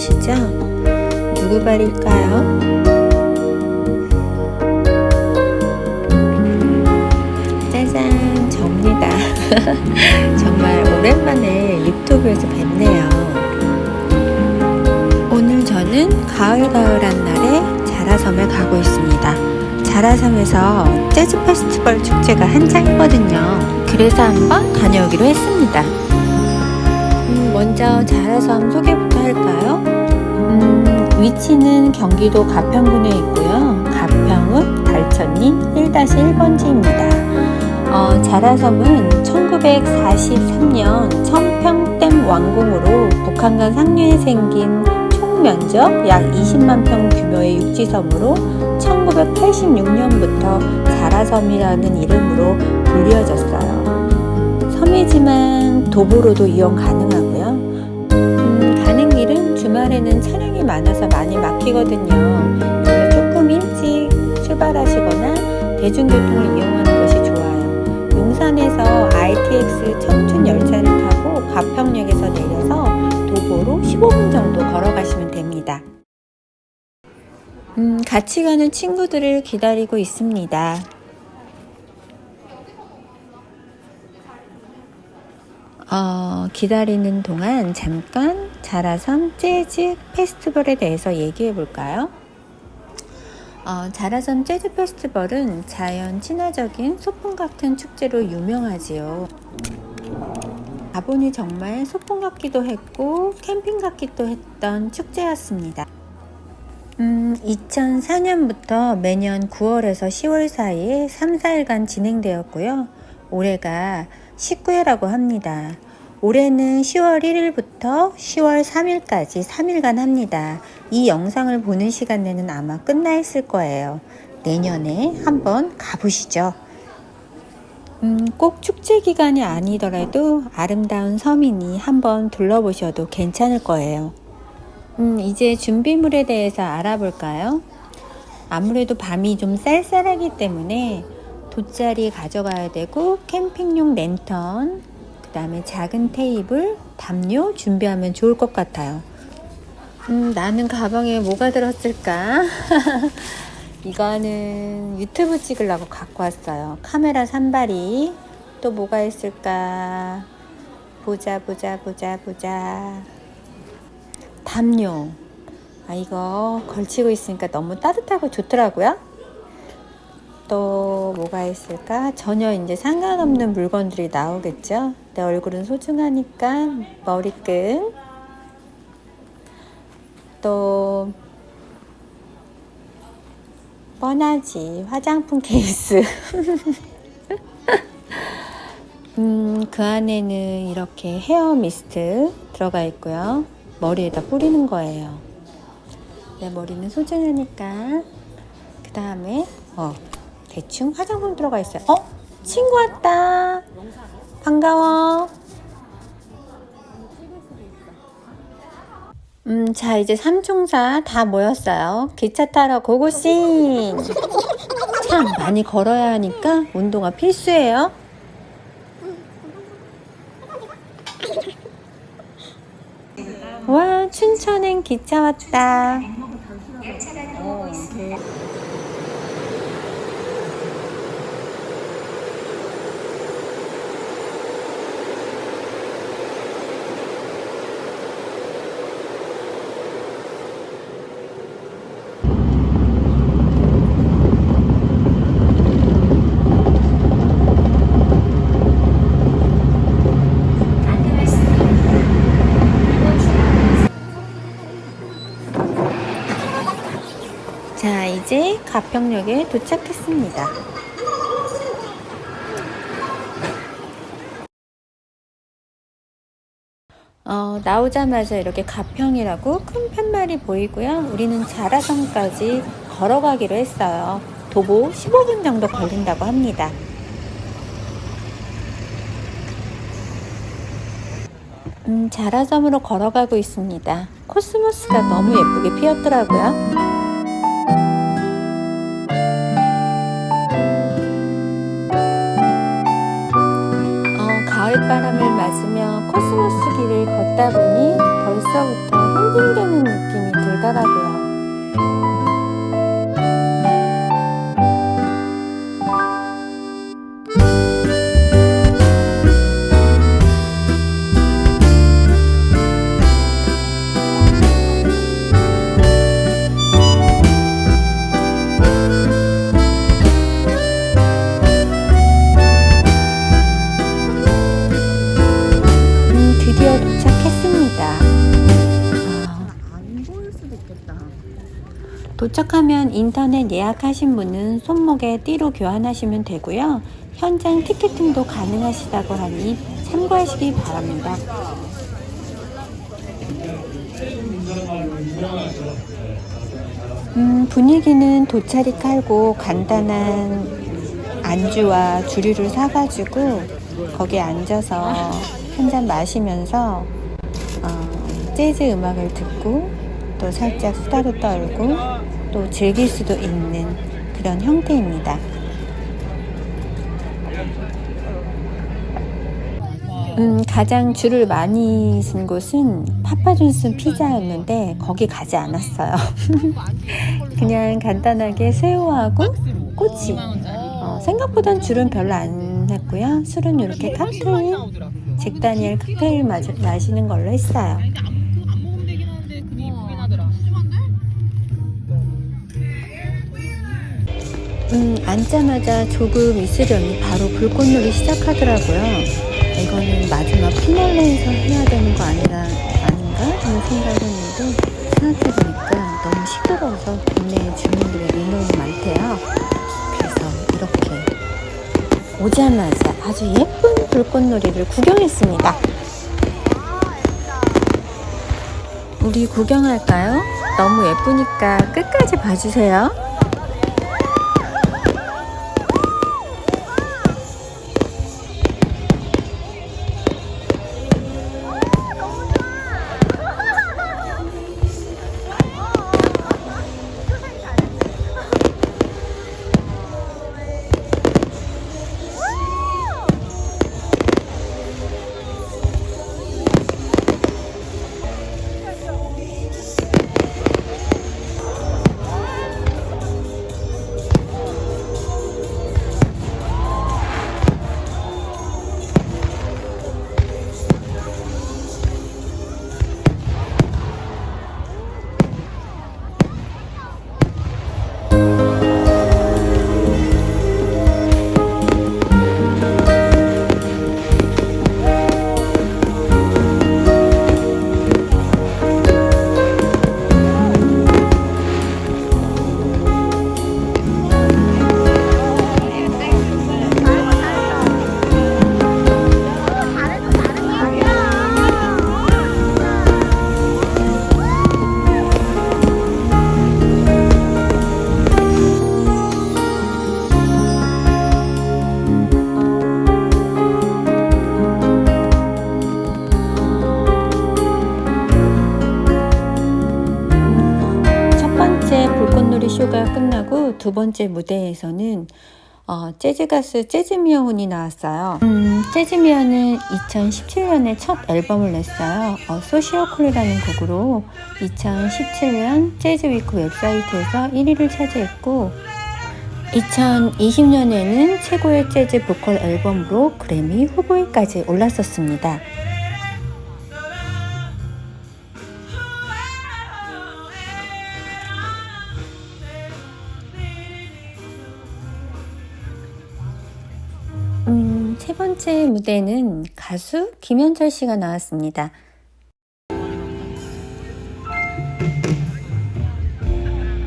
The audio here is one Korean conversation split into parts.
많으시죠? 누구 발일까요? 짜잔, 접니다. 정말 오랜만에 유튜브에서 뵙네요. 오늘 저는 가을가을한 날에 자라섬에 가고 있습니다. 자라섬에서 재즈 페스티벌 축제가 한창이거든요. 그래서 한번 다녀오기로 했습니다. 음, 먼저 자라섬 소개부터 할까요? 음, 위치는 경기도 가평군에 있고요. 가평읍 달천리 1-1번지입니다. 어, 자라섬은 1943년 청평댐 완공으로 북한과 상류에 생긴 총 면적 약 20만 평 규모의 육지섬으로 1986년부터 자라섬이라는 이름으로 불리어졌어요. 섬이지만 도보로도 이용 가능하고요. 음, 가는 길은 주말에는 차량이 많아서 많이 막히거든요. 그래서 조금 일찍 출발하시거나 대중교통을 이용하는 것이 좋아요. 용산에서 RTX 청춘 열차를 타고 가평역에서 내려서 도보로 15분 정도 걸어가시면 됩니다. 음, 같이 가는 친구들을 기다리고 있습니다. 어, 기다리는 동안 잠깐 자라섬 재즈 페스티벌에 대해서 얘기해 볼까요? 어, 자라섬 재즈 페스티벌은 자연 친화적인 소풍 같은 축제로 유명하지요. 가보니 정말 소풍 같기도 했고 캠핑 같기도 했던 축제였습니다. 음, 2004년부터 매년 9월에서 10월 사이에 3, 4일간 진행되었고요. 올해가 19회라고 합니다. 올해는 10월 1일부터 10월 3일까지 3일간 합니다. 이 영상을 보는 시간에는 아마 끝나 있을 거예요. 내년에 한번 가보시죠. 음, 꼭 축제 기간이 아니더라도 아름다운 섬이니 한번 둘러보셔도 괜찮을 거예요. 음, 이제 준비물에 대해서 알아볼까요? 아무래도 밤이 좀 쌀쌀하기 때문에 돗자리 가져가야 되고 캠핑용 랜턴, 그 다음에 작은 테이블, 담요 준비하면 좋을 것 같아요. 음, 나는 가방에 뭐가 들었을까? 이거는 유튜브 찍으려고 갖고 왔어요. 카메라 산발이. 또 뭐가 있을까? 보자, 보자, 보자, 보자. 담요. 아, 이거 걸치고 있으니까 너무 따뜻하고 좋더라고요. 또 뭐가 있을까? 전혀 이제 상관없는 물건들이 나오겠죠? 내 얼굴은 소중하니까 머리끈. 또 뻔하지 화장품 케이스 음, 그 안에는 이렇게 헤어 미스트 들어가 있고요 머리에다 뿌리는 거예요 내 머리는 소중하니까 그 다음에 어 대충 화장품 들어가 있어요 어? 친구 왔다 반가워 음, 자, 이제 삼총사 다 모였어요. 기차 타러 고고싱! 참, 많이 걸어야 하니까 운동화 필수예요. 와, 춘천엔 기차 왔다. 자, 이제 가평역에 도착했습니다. 어, 나오자마자 이렇게 가평이라고 큰 팻말이 보이고요. 우리는 자라섬까지 걸어가기로 했어요. 도보 15분 정도 걸린다고 합니다. 음, 자라섬으로 걸어가고 있습니다. 코스모스가 너무 예쁘게 피었더라고요. 어, 도착하면 인터넷 예약하신 분은 손목에 띠로 교환하시면 되고요. 현장 티켓팅도 가능하시다고 하니 참고하시기 바랍니다. 음, 분위기는 돗자리 깔고 간단한 안주와 주류를 사가지고 거기에 앉아서 한 잔 마시면서 어, 재즈 음악을 듣고 또 살짝 수다도 떨고 또 즐길 수도 있는 그런 형태입니다. 음, 가장 줄을 많이 쓴 곳은 파파존슨 피자였는데 거기 가지 않았어요. 그냥 간단하게 새우하고 꼬치. 어, 생각보단 줄은 별로 안 했고요. 술은 이렇게 칵테일, 잭다니엘 칵테일 마시, 마시는 걸로 했어요. 음, 앉자마자 조금 있으려니 바로 불꽃놀이 시작하더라고요. 이거는 마지막 피날레에서 해야 되는 거 아니라, 아닌가? 하는 생각을 했는데, 생각해보니까 너무 시끄러워서 국내 주민들의 민원이 많대요. 그래서 이렇게 오자마자 아주 예쁜 불꽃놀이를 구경했습니다. 우리 구경할까요? 너무 예쁘니까 끝까지 봐주세요. 끝나고 두 번째 무대에서는 어, 재즈 가수 재즈미어훈이 나왔어요. 음, 재즈미어는 2017년에 첫 앨범을 냈어요. 어, 소시오콜이라는 곡으로 2017년 재즈 위크 웹사이트에서 1위를 차지했고 2020년에는 최고의 재즈 보컬 앨범으로 그래미 후보에까지 올랐었습니다. 번째 무대는 가수 김현철 씨가 나왔습니다.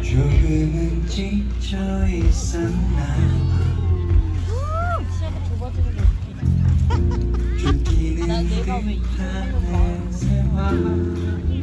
조금은 지쳐 있었나 쫓기는 듯한 세월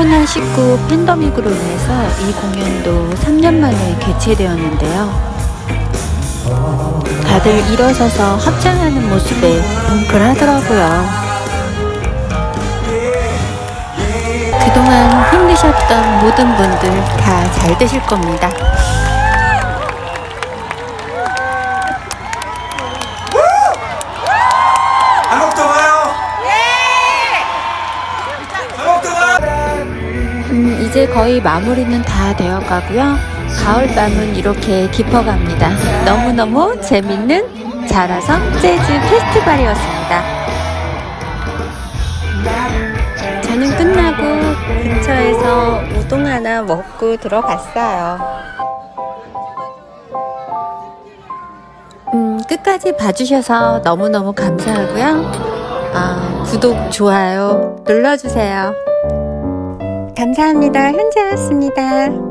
코로나19 팬데믹으로 인해서 이 공연도 3년 만에 개최되었는데요. 다들 일어서서 합장하는 모습에 뭉클하더라고요. 그동안 힘드셨던 모든 분들 다 잘 되실 겁니다. 거의 마무리는 다 되어 가고요. 가을밤은 이렇게 깊어갑니다. 너무너무 재밌는 자라성 재즈 페스티벌이었습니다. 저는 끝나고 근처에서 우동 하나 먹고 들어갔어요. 음, 끝까지 봐주셔서 너무너무 감사하고요. 아, 구독, 좋아요 눌러주세요. 감사합니다. 현재였습니다.